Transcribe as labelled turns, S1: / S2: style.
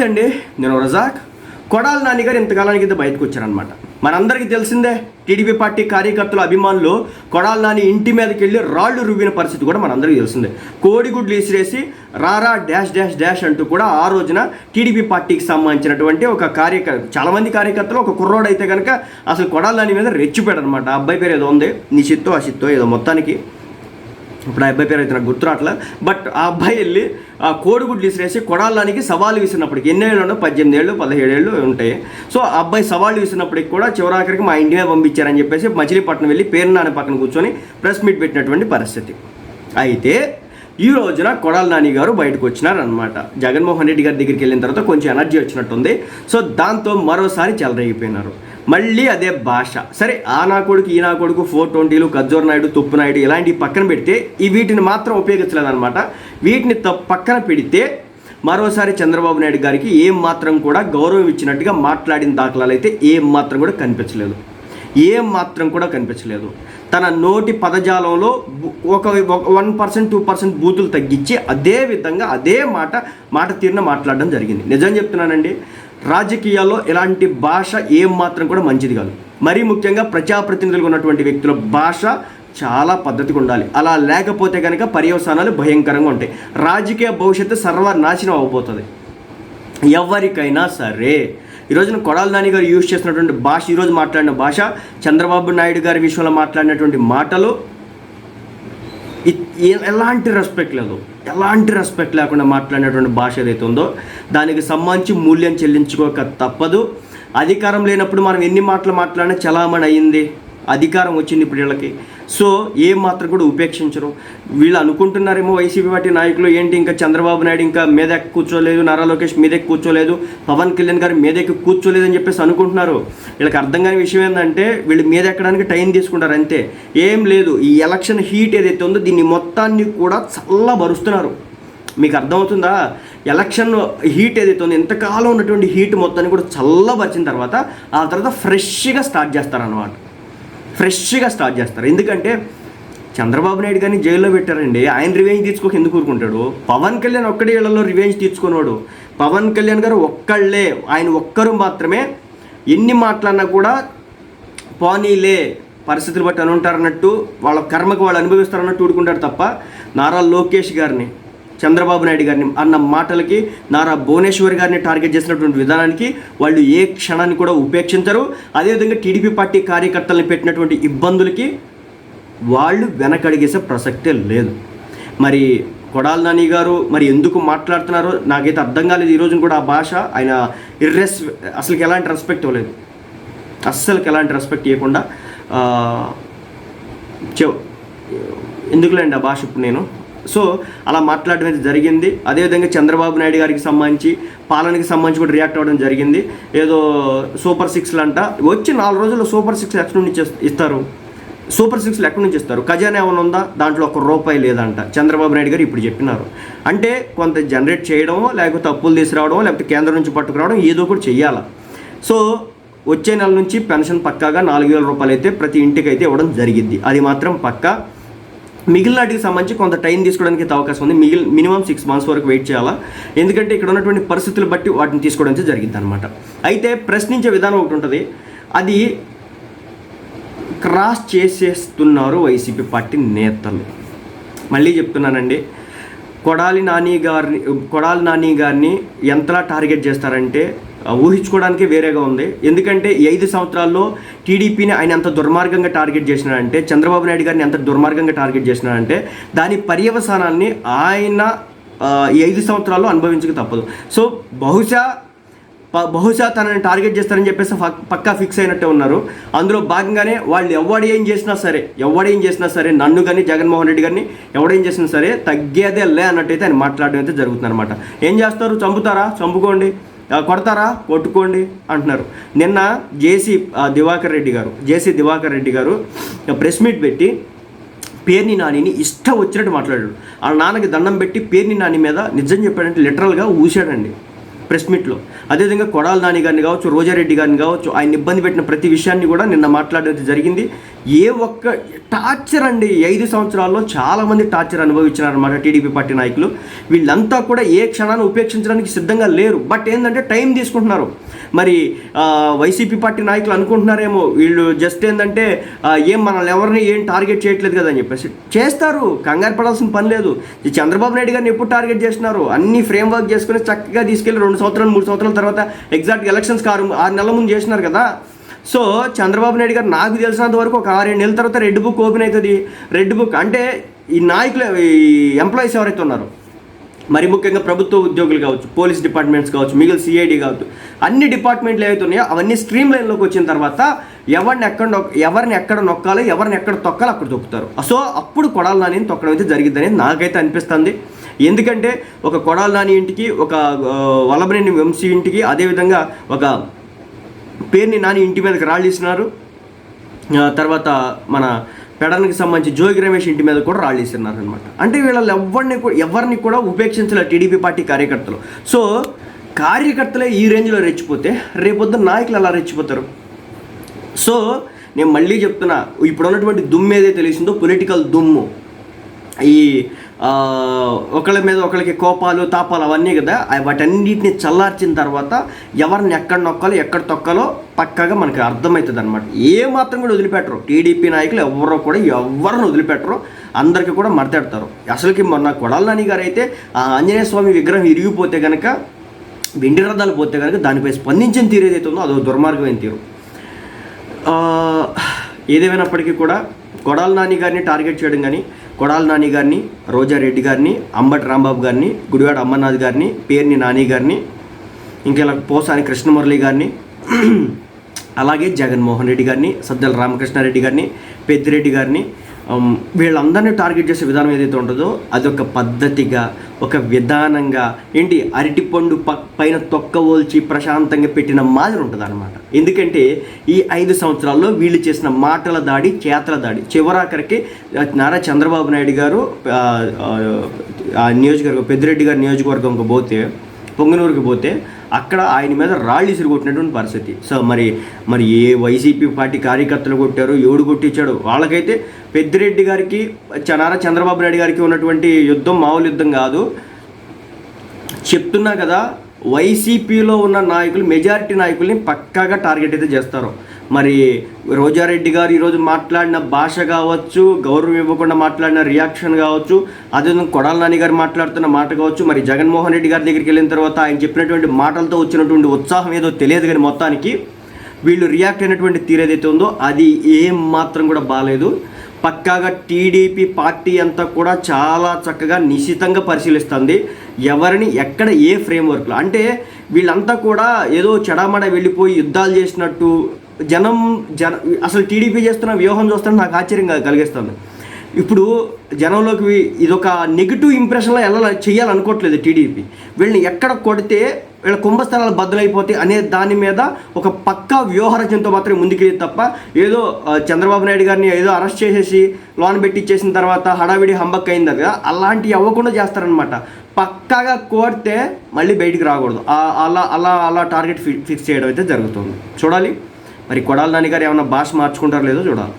S1: నమస్తే అండి. నేను రజాక్. కొడాల నాని గారు ఇంతకాలానికి అయితే బయటకు వచ్చారనమాట మనందరికీ తెలిసిందే టీడీపీ పార్టీ కార్యకర్తల అభిమానులు కొడాల నాని ఇంటి మీదకి వెళ్ళి రాళ్ళు రువ్విన పరిస్థితి కూడా మనందరికీ తెలిసిందే. కోడిగుడ్లు ఇసిరేసి రారా డాష్ డాష్ డాష్ అంటూ కూడా ఆ రోజున టీడీపీ పార్టీకి సంబంధించినటువంటి ఒక కార్యకర్త చాలామంది కార్యకర్తలు ఒక కుర్రోడైతే కనుక అసలు కొడాల నాని మీద రెచ్చిపోయాడు అనమాట అబ్బాయి పేరు ఏదో ఉంది నిషిత్తో అషిత్తో ఏదో మొత్తానికి. ఇప్పుడు ఆ అబ్బాయి పేరు అయితే నాకు గుర్తురాట్లా బట్ ఆ అబ్బాయి వెళ్ళి ఆ కోడిగుడ్లు విసిరేసి కొడాలానికి సవాలు విసిరినప్పటికి ఎన్ని ఏళ్ళు పద్దెనిమిది ఏళ్ళు పదిహేడు ఏళ్ళు ఉంటాయి. సో ఆ అబ్బాయి సవాళ్ళు విసిరినప్పటికి కూడా చివరాఖరికి మా ఇంటి మీద పంపించారని చెప్పేసి మచిలీపట్నం వెళ్ళి పేరునాని పక్కన కూర్చొని ప్రెస్ మీట్ పెట్టినటువంటి పరిస్థితి. అయితే ఈ రోజున కొడాల నాని గారు బయటకు వచ్చినారనమాట జగన్మోహన్ రెడ్డి గారి దగ్గరికి వెళ్ళిన తర్వాత కొంచెం ఎనర్జీ వచ్చినట్టుంది. సో దాంతో మరోసారి చెలరేగిపోయినారు. మళ్ళీ అదే భాష. సరే ఆ నా కొడుకు ఈ నా కొడుకు ఫోర్ ట్వంటీలు కజ్జోర్ నాయుడు తుప్పు నాయుడు ఇలాంటివి పక్కన పెడితే ఈ వీటిని మాత్రం ఉపయోగించలేదన్నమాట. వీటిని త- పక్కన పెడితే మరోసారి చంద్రబాబు నాయుడు గారికి ఏం మాత్రం కూడా గౌరవం ఇచ్చినట్టుగా మాట్లాడిన దాఖలాలు అయితే ఏం మాత్రం కూడా కనిపించలేదు. ఏం మాత్రం కూడా కనిపించలేదు. తన నోటి పదజాలంలో ఒక వన్ పర్సెంట్ టూ పర్సెంట్ బూతులు తగ్గించి అదే విధంగా అదే మాట మాట తీరున మాట్లాడడం జరిగింది. నిజం చెప్తున్నానండి రాజకీయాల్లో ఇలాంటి భాష ఏం మాత్రం కూడా మంచిది కాదు. మరీ ముఖ్యంగా ప్రజాప్రతినిధులుగా ఉన్నటువంటి వ్యక్తుల భాష చాలా పద్ధతిగా ఉండాలి అలా లేకపోతే కనుక పర్యవసానాలు భయంకరంగా ఉంటాయి. రాజకీయ భవిష్యత్తు సర్వనాశనం అవబోతుంది. ఎవరికైనా సరే ఈ రోజున కొడాల నాని గారు యూజ్ చేసినటువంటి భాష ఈరోజు మాట్లాడిన భాష చంద్రబాబు నాయుడు గారి విషయంలో మాట్లాడినటువంటి మాటలు ఏ- ఎలాంటి రెస్పెక్ట్ లేదు. ఎలాంటి రెస్పెక్ట్ లేకుండా మాట్లాడినటువంటి భాష ఏదైతే ఉందో దానికి సంబంధించి మూల్యం చెల్లించుకోక తప్పదు. అధికారం లేనప్పుడు మనం ఎన్ని మాటలు మాట్లాడినా చలామణి అయ్యింది. అధికారం వచ్చింది ఇప్పుడు వీళ్ళకి సో ఏం మాత్రం కూడా ఉపేక్షించరు. వీళ్ళు అనుకుంటున్నారేమో వైసీపీ పార్టీ నాయకులు ఏంటి ఇంకా చంద్రబాబు నాయుడు ఇంకా మీద కూర్చోలేదు నారా లోకేష్ మీద కూర్చోలేదు పవన్ కళ్యాణ్ గారు మీద కూర్చోలేదు అని చెప్పేసి అనుకుంటున్నారు. వీళ్ళకి అర్థం కాని విషయం ఏంటంటే వీళ్ళు మీద ఎక్కడానికి టైం తీసుకుంటారు అంతే. ఏం లేదు ఈ ఎలక్షన్ హీట్ ఏదైతే ఉందో దీన్ని మొత్తాన్ని కూడా చల్లబరుస్తున్నారు. మీకు అర్థమవుతుందా? ఎలక్షన్ హీట్ ఏదైతే ఉందో ఎంతకాలం ఉన్నటువంటి హీట్ మొత్తాన్ని కూడా చల్లబరిచిన తర్వాత ఆ తర్వాత ఫ్రెష్గా స్టార్ట్ చేస్తారన్నమాట. ఫ్రెష్గా స్టార్ట్ చేస్తారు. ఎందుకంటే చంద్రబాబు నాయుడు గారిని జైల్లో పెట్టారండి. ఆయన రివెంజ్ తీర్చుకోక ఎందుకు ఊరుకుంటాడు? పవన్ కళ్యాణ్ ఒక్కడే ఇళ్ళలో రివెంజ్ తీర్చుకున్నాడు పవన్ కళ్యాణ్ గారు ఒక్కళ్ళే. ఆయన ఒక్కరు మాత్రమే ఎన్ని మాట్లాడినా కూడా పోనీలే పరిస్థితులు బట్టి అని ఉంటారన్నట్టు వాళ్ళ కర్మకు వాళ్ళు అనుభవిస్తారన్నట్టు ఊడుకుంటారు తప్ప నారా లోకేష్ గారిని. చంద్రబాబు నాయుడు గారిని అన్న మాటలకి నారా భువనేశ్వర్ గారిని టార్గెట్ చేసినటువంటి విధానానికి వాళ్ళు ఏ క్షణాన్ని కూడా ఉపేక్షించరు. అదేవిధంగా టీడీపీ పార్టీ కార్యకర్తలను పెట్టినటువంటి ఇబ్బందులకి వాళ్ళు వెనకడిగేసే ప్రసక్తే లేదు. మరి కొడాల నాని గారు మరి ఎందుకు మాట్లాడుతున్నారో నాకైతే అర్థం కాలేదు ఈరోజు కూడా ఆ భాష. ఆయన ఇర్రెస్ అసలుకి ఎలాంటి రెస్పెక్ట్ ఇవ్వలేదు. అస్సలకి ఎలాంటి రెస్పెక్ట్ ఇవ్వకుండా చె ఎందుకులేండి ఆ భాష ఇప్పుడు నేను? సో అలా మాట్లాడడం జరిగింది. అదేవిధంగా చంద్రబాబు నాయుడు గారికి సంబంధించి పాలనకి సంబంధించి కూడా రియాక్ట్ అవ్వడం జరిగింది. ఏదో సూపర్ సిక్స్లు అంట వచ్చి నాలుగు రోజుల్లో సూపర్ సిక్స్ ఎక్కడి నుంచి ఇస్తారు? సూపర్ సిక్స్లు ఎక్కడి నుంచి ఇస్తారు? ఖజానా ఏమైనా ఉందా? దాంట్లో ఒక రూపాయి లేదంట. చంద్రబాబు నాయుడు గారు ఇప్పుడు చెప్పినారు. అంటే కొంత జనరేట్ చేయడమో లేకపోతే అప్పులు తీసుకురావడమో లేకపోతే కేంద్రం నుంచి పట్టుకురావడం ఏదో ఒకటి చెయ్యాలా. సో వచ్చే నెల నుంచి పెన్షన్ పక్కాగా నాలుగు వేల రూపాయలు అయితే ప్రతి ఇంటికి అయితే ఇవ్వడం జరిగింది అది మాత్రం పక్కా. మిగిలిన వాటికి సంబంధించి కొంత టైం తీసుకోవడానికి అయితే అవకాశం ఉంది. మిగిలి మినిమం సిక్స్ మంత్స్ వరకు వెయిట్ చేయాలా? ఎందుకంటే ఇక్కడ ఉన్నటువంటి పరిస్థితులు బట్టి వాటిని తీసుకోవడం జరిగింది అనమాట అయితే ప్రశ్నించే విధానం ఒకటి ఉంటుంది. అది క్రాస్ చేసేస్తున్నారు వైసీపీ పార్టీ నేతలు. మళ్ళీ చెప్తున్నానండి. కొడాలి నాని గారిని కొడాలి నాని గారిని ఎంతలా టార్గెట్ చేస్తారంటే ఊహించుకోవడానికి వేరేగా ఉంది. ఎందుకంటే ఈ ఐదు సంవత్సరాల్లో టీడీపీని ఆయన ఎంత దుర్మార్గంగా టార్గెట్ చేసినాడంటే చంద్రబాబు నాయుడు గారిని ఎంత దుర్మార్గంగా టార్గెట్ చేసినాడంటే దాని పర్యవసానాన్ని ఆయన ఈ ఐదు సంవత్సరాల్లో అనుభవించక తప్పదు. సో బహుశా బహుశా తనని టార్గెట్ చేస్తారని చెప్పేసి పక్కా ఫిక్స్ అయినట్టే ఉన్నారు. అందులో భాగంగానే వాళ్ళు ఎవడు ఏం చేసినా సరే ఎవడు ఏం చేసినా సరే నన్ను కానీ జగన్మోహన్ రెడ్డి గారిని ఎవడేం చేసినా సరే తగ్గేదే లే అన్నట్టయితే ఆయన మాట్లాడడం అయితే జరుగుతుంది అనమాట ఏం చేస్తారు? చంపుతారా? చంపుకోండి. కొడతారా? కొట్టుకోండి అంటున్నారు. నిన్న జేసీ దివాకర్ రెడ్డి గారు జేసీ దివాకర్ రెడ్డి గారు ప్రెస్ మీట్ పెట్టి పేర్ని నానిని ఇష్టం వచ్చినట్టు మాట్లాడాడు. ఆ నాన్నకి దండం పెట్టి పేర్ని నాని మీద నిజం చెప్పాడంటే లిటరల్గా ఊశాడండి. ప్రెస్ మీట్లో. అదేవిధంగా కొడాల నాని గారిని కావచ్చు రోజారెడ్డి గారిని కావచ్చు ఆయన ఇబ్బంది పెట్టిన ప్రతి విషయాన్ని కూడా నిన్న మాట్లాడడం జరిగింది. ఏ ఒక్క టార్చర్ అండి ఐదు సంవత్సరాల్లో చాలామంది టార్చర్ అనుభవించినారనమాట టీడీపీ పార్టీ నాయకులు. వీళ్ళంతా కూడా ఏ క్షణాన్ని ఉపేక్షించడానికి సిద్ధంగా లేరు. బట్ ఏంటంటే టైం తీసుకుంటున్నారు. మరి వైసీపీ పార్టీ నాయకులు అనుకుంటున్నారేమో. వీళ్ళు జస్ట్ ఏంటంటే ఏం మనల్ని ఎవరిని ఏం టార్గెట్ చేయట్లేదు కదా అని చెప్పేసి. చేస్తారు కంగారు పడాల్సిన పని లేదు. ఈ చంద్రబాబు నాయుడు గారిని ఎప్పుడు టార్గెట్ చేస్తున్నారు అన్ని ఫ్రేమ్ వర్క్ చేసుకుని చక్కగా తీసుకెళ్ళి రెండు సంవత్సరాలు మూడు సంవత్సరాల తర్వాత ఎగ్జాక్ట్ ఎలక్షన్స్ ఆరు ఆరు నెలల ముందు చేసినారు కదా. సో చంద్రబాబు నాయుడు గారు నాకు తెలిసినంత వరకు ఒక ఆరేడు నెలల తర్వాత రెడ్ బుక్ ఓపెన్ అవుతుంది. రెడ్ బుక్ అంటే ఈ నాయకులు ఈ ఎంప్లాయీస్ ఎవరైతే ఉన్నారో మరి ముఖ్యంగా ప్రభుత్వ ఉద్యోగులు కావచ్చు పోలీస్ డిపార్ట్మెంట్స్ కావచ్చు మిగిలిన సిఐడి కావచ్చు అన్ని డిపార్ట్మెంట్లు ఏవైతే ఉన్నాయో అవన్నీ స్ట్రీమ్ లైన్లోకి వచ్చిన తర్వాత ఎవరిని ఎక్కడ నొక్- ఎవరిని ఎక్కడ నొక్కాలో ఎవరిని ఎక్కడ తొక్కాలో అక్కడ తొక్కుతారు. సో అప్పుడు కొడాలని తొక్కడం అయితే జరిగిద్దని నాకైతే అనిపిస్తుంది. ఎందుకంటే ఒక కొడాల నాని ఇంటికి ఒక ఆ, వంశీ ఇంటికి అదేవిధంగా ఒక పేరుని నాని ఇంటి మీదకి రాళ్ళు ఇస్తున్నారు తర్వాత మన పెడనికి సంబంధించి జోగి రమేష్ ఇంటి మీద కూడా రాళ్ళు ఇస్తున్నారు అనమాట అంటే వీళ్ళని ఎవరిని కూడా ఎవరిని కూడా ఉపేక్షించలే టీడీపీ పార్టీ కార్యకర్తలు. సో కార్యకర్తలే ఈ రేంజ్లో రెచ్చిపోతే రేపొద్దున నాయకులు అలా రెచ్చిపోతారు? సో నేను మళ్ళీ చెప్తున్నా ఇప్పుడు ఉన్నటువంటి దుమ్ము ఏదైతే తెలిసిందో పొలిటికల్ దుమ్ము. ఈ ఒకళ్ళ మీద ఒకళ్ళకి కోపాలు తాపాలు అవన్నీ కదా వాటన్నిటిని చల్లార్చిన తర్వాత ఎవరిని ఎక్కడ నొక్కాలో ఎక్కడ తొక్కాలో పక్కాగా మనకి అర్థమవుతుంది అనమాట ఏమాత్రం కూడా వదిలిపెట్టరు. టీడీపీ నాయకులు ఎవరో కూడా ఎవరిని వదిలిపెట్టరు. అందరికీ కూడా మడతెడతారు. అసలుకి మొన్న కొడాల నాని గారు అయితే ఆ ఆంజనేయ స్వామి విగ్రహం ఇరిగిపోతే కనుక వెండి రథాలు పోతే కనుక దానిపై స్పందించిన తీరు ఏదైతే ఉందో అదో దుర్మార్గమైన తీరు. ఏదేమైనప్పటికీ కూడా కొడాల నాని గారిని టార్గెట్ చేయడం కానీ కొడాల నాని గారిని రోజారెడ్డి గారిని అంబటి రాంబాబు గారిని గుడివాడ అమ్మనాథ్ గారిని పేర్ని నాని గారిని ఇంకా ఇలా పోసాని కృష్ణమురళి గారిని అలాగే జగన్మోహన్ రెడ్డి గారిని సజ్జల రామకృష్ణారెడ్డి గారిని పెద్దిరెడ్డి గారిని Um, వీళ్ళందరినీ టార్గెట్ చేసే విధానం ఏదైతే ఉంటుందో అదొక పద్ధతిగా ఒక విధానంగా ఏంటి అరటిపండు ప పైన తొక్క ఓల్చి ప్రశాంతంగా పెట్టిన మాదిరి ఉంటుంది అనమాట ఎందుకంటే ఈ ఐదు సంవత్సరాల్లో వీళ్ళు చేసిన మాటల దాడి చేతల దాడి చివరాఖరికి నారా చంద్రబాబు నాయుడు గారు ఆ నియోజకవర్గం పెద్దిరెడ్డి గారి నియోజకవర్గంకి పోతే పొంగనూరుకి పోతే అక్కడ ఆయన మీద రాళ్ళు ఇసురు కొట్టినటువంటి పరిస్థితి. సో మరి మరి ఏ వైసీపీ పార్టీ కార్యకర్తలు కొట్టారు ఎవడు కొట్టించాడు వాళ్ళకైతే పెద్దిరెడ్డి గారికి చనారా చంద్రబాబు నాయుడు గారికి ఉన్నటువంటి యుద్ధం మామూలు యుద్ధం కాదు. చెప్తున్నా కదా వైసీపీలో ఉన్న నాయకులు మెజారిటీ నాయకుల్ని పక్కాగా టార్గెట్ అయితే చేస్తారు. మరి రోజారెడ్డి గారు ఈరోజు మాట్లాడిన భాష కావచ్చు గౌరవం ఇవ్వకుండా మాట్లాడిన రియాక్షన్ కావచ్చు అదేవిధంగా కొడాల నాని గారు మాట్లాడుతున్న మాట కావచ్చు మరి జగన్మోహన్ రెడ్డి గారి దగ్గరికి వెళ్ళిన తర్వాత ఆయన చెప్పినటువంటి మాటలతో వచ్చినటువంటి ఉత్సాహం ఏదో తెలియదు కానీ మొత్తానికి వీళ్ళు రియాక్ట్ అయినటువంటి తీరు ఏదైతే ఉందో అది ఏం మాత్రం కూడా బాగాలేదు. పక్కాగా టీడీపీ పార్టీ అంతా కూడా చాలా చక్కగా నిశితంగా పరిశీలిస్తుంది. ఎవరిని ఎక్కడ ఏ ఫ్రేమ్వర్క్లో? అంటే వీళ్ళంతా కూడా ఏదో చెడామడ వెళ్ళిపోయి యుద్ధాలు చేసినట్టు జనం జన అసలు టీడీపీ చేస్తున్న వ్యూహం చూస్తే నాకు ఆశ్చర్యం కలిగిస్తుంది. ఇప్పుడు జనంలోకి ఇదొక నెగిటివ్ ఇంప్రెషన్లో ఎలా చేయాలనుకోవట్లేదు టీడీపీ వీళ్ళని ఎక్కడ కొడితే వీళ్ళ కుంభస్థలాలు బద్దలైపోతాయి అనే దాని మీద ఒక పక్కా వ్యూహరచనతో మాత్రమే ముందుకెళ్ళి తప్ప ఏదో చంద్రబాబు నాయుడు గారిని ఏదో అరెస్ట్ చేసేసి లోన్ పెట్టిచ్చేసిన తర్వాత హడావిడి హంబక్ అయింది కదా అలాంటివి అవ్వకుండా చేస్తారనమాట పక్కాగా కోరితే మళ్ళీ బయటికి రాకూడదు. అలా అలా అలా టార్గెట్ ఫి- ఫిక్స్ చేయడం అయితే జరుగుతుంది. చూడాలి. మరి కొడాల నాని గారు ఏమైనా భాష మార్చుకుంటారో లేదో చూడాలి.